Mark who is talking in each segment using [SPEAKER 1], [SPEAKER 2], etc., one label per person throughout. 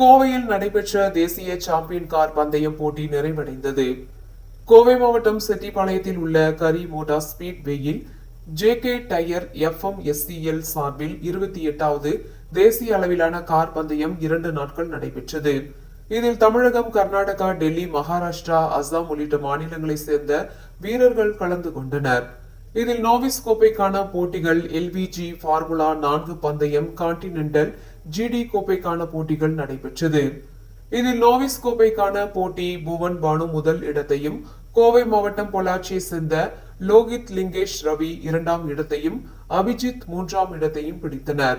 [SPEAKER 1] கோவையில் நடைபெற்ற தேசிய சாம்பியன் கார் பந்தயம் போட்டி நிறைவடைந்தது. கோவை மாவட்டம் செட்டிப்பாளையத்தில் உள்ள கரி மோட்டார் ஸ்பீட் வேயில் J K tyre FMSCI சார்பில் இருபத்தி எட்டாவது தேசிய அளவிலான கார் பந்தயம் இரண்டு நாட்கள் நடைபெற்றது. இதில் தமிழகம் கர்நாடகா டெல்லி மகாராஷ்டிரா அஸ்ஸாம் உள்ளிட்ட மாநிலங்களைச் சேர்ந்த வீரர்கள் கலந்து கொண்டனர். இதில் நோவிஸ் கோப்பைக்கான போட்டிகள் எல்பிஜி ஃபார்முலா நான்கு பந்தயம் கான்டினென்டல் ஜிடி கோப்பைக்கான போட்டிகள் நடைபெற்றது. இதில் நோவிஸ் கோப்பைக்கான போட்டி புவன் பானு முதல் இடத்தையும் கோவை மாவட்டம் பொள்ளாச்சியை சேர்ந்த லோகித் லிங்கேஷ் ரவி இரண்டாம் இடத்தையும் அபிஜித் மூன்றாம் இடத்தையும் பிடித்தனர்.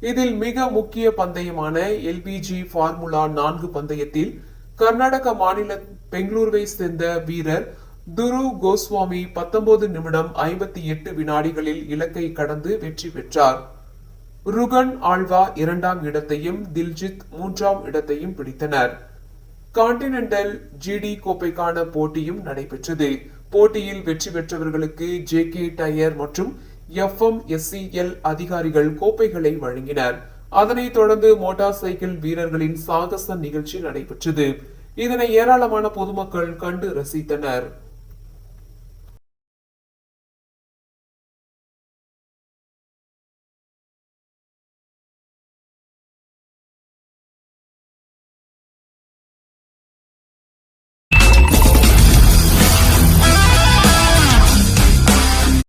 [SPEAKER 1] இதில் மிக முக்கிய பந்தயமான எல்பிஜி ஃபார்முலா நான்கு பந்தயத்தில் கர்நாடக மாநில பெங்களூருவை சேர்ந்த வீரர் துரு கோஸ்வாமி பத்தொன்பது நிமிடம் ஐம்பத்தி எட்டு வினாடிகளில் இலக்கை கடந்து வெற்றி பெற்றார். ருகன் ஆழ்வா இரண்டாம் இடத்தையும் தில்ஜித் மூன்றாம் இடத்தையும் பிடித்தனர். கான்டினென்டல் ஜிடி கோப்பைக்கான போட்டியும் நடைபெற்றது. போட்டியில் வெற்றி பெற்றவர்களுக்கு ஜே கே டயர் மற்றும் எஃப்எம் எஸ்சிஎல் அதிகாரிகள் கோப்பைகளை வழங்கினர். அதனைத் தொடர்ந்து மோட்டார் சைக்கிள் வீரர்களின் சாகச நிகழ்ச்சி நடைபெற்றது. இதனை ஏராளமான பொதுமக்கள் கண்டு ரசித்தனர்.